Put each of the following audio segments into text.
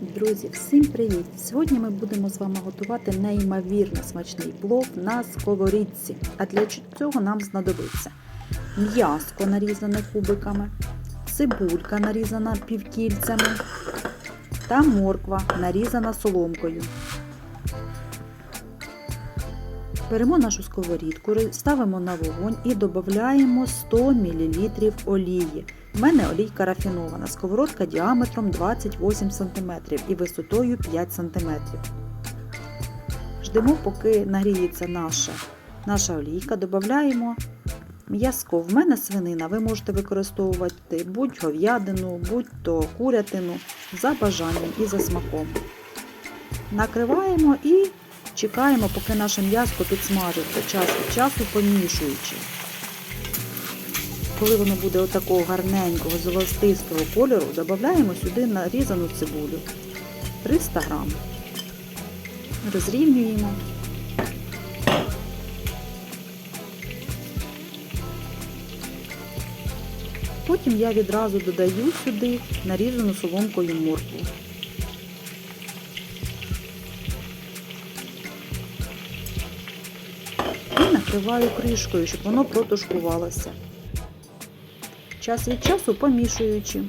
Друзі, всім привіт! Сьогодні ми будемо з вами готувати неймовірно смачний плов на сковорідці. А для цього нам знадобиться м'яско нарізане кубиками, цибулька нарізана півкільцями та морква нарізана соломкою. Беремо нашу сковорідку, ставимо на вогонь і додаємо 100 мл олії. У мене олійка рафінована, сковородка діаметром 28 см і висотою 5 см. Ждемо, поки нагріється наша, наша олійка, додаємо м'язко. В мене свинина, ви можете використовувати будь говядину, будь-то курятину за бажанням і за смаком. Накриваємо і чекаємо, поки наше м'яско підсмажиться час від часу помішуючи. Коли воно буде отакого гарненького золотистого кольору, додаємо сюди нарізану цибулю 300 грам. Розрівнюємо. Потім я відразу додаю сюди нарізану соломкою моркву. І накриваю кришкою, щоб воно протушкувалося час від часу помішуючи.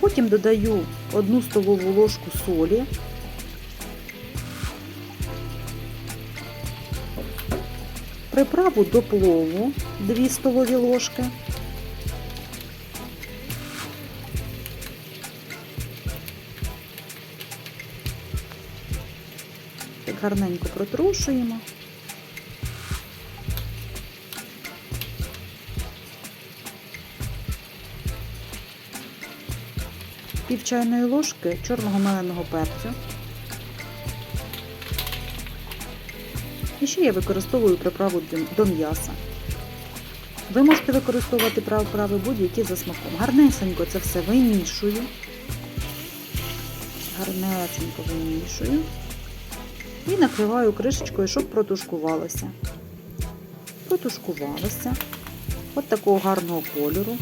Потім додаю одну столову ложку солі. Приправу до плову 2 столові ложки. Так гарненько протрушуємо. Пів чайної ложки чорного меленого перцю. І ще я використовую приправу до м'яса. Ви можете використовувати приправи будь-які за смаком. Гарнесенько це все вимішую. Гарнесенько вимішую і накриваю кришечкою, щоб протушкувалося. Протушкувалося от такого гарного кольору.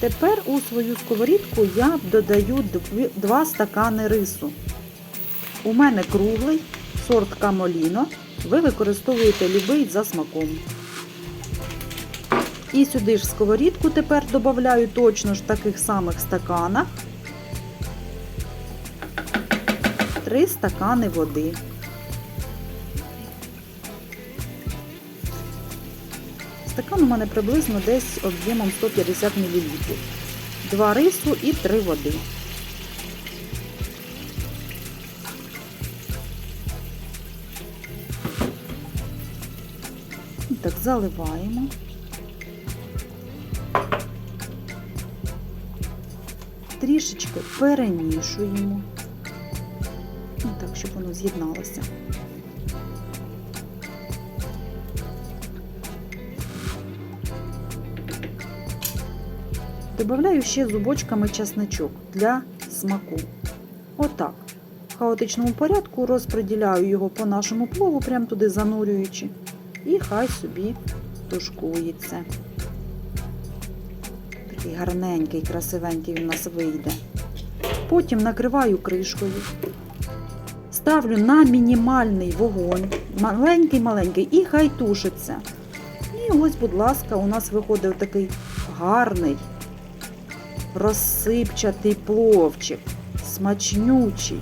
Тепер у свою сковорідку я додаю 2 стакани рису. У мене круглий сорт камоліно. Ви використовуєте любий за смаком. І сюди ж сковорідку тепер додаю точно ж в таких самих стаканах 3 стакани води. Стакан у мене приблизно десь об'ємом 150 мл. Два рису і три води. Так, заливаємо. Трішечки перемішуємо. Так, щоб воно з'єдналося. Добавляю ще зубочками часничок для смаку. Отак. В хаотичному порядку розподіляю його по нашому плову, прямо туди занурюючи, і хай собі тушкується. Такий гарненький, красивенький він у нас вийде. Потім накриваю кришкою, ставлю на мінімальний вогонь, маленький-маленький, і хай тушиться. І ось, будь ласка, у нас виходить такий гарний розсипчатий пловчик, смачнючий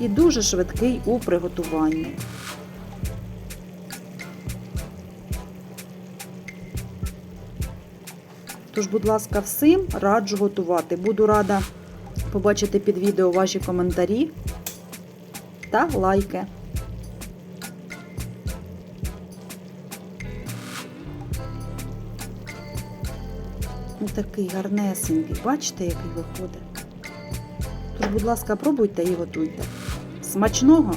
і дуже швидкий у приготуванні. Тож, будь ласка, всім раджу готувати. Буду рада побачити під відео ваші коментарі та лайки. Ось такий гарнесенький. Бачите, який виходить? Тож, будь ласка, пробуйте і готуйте. Смачного!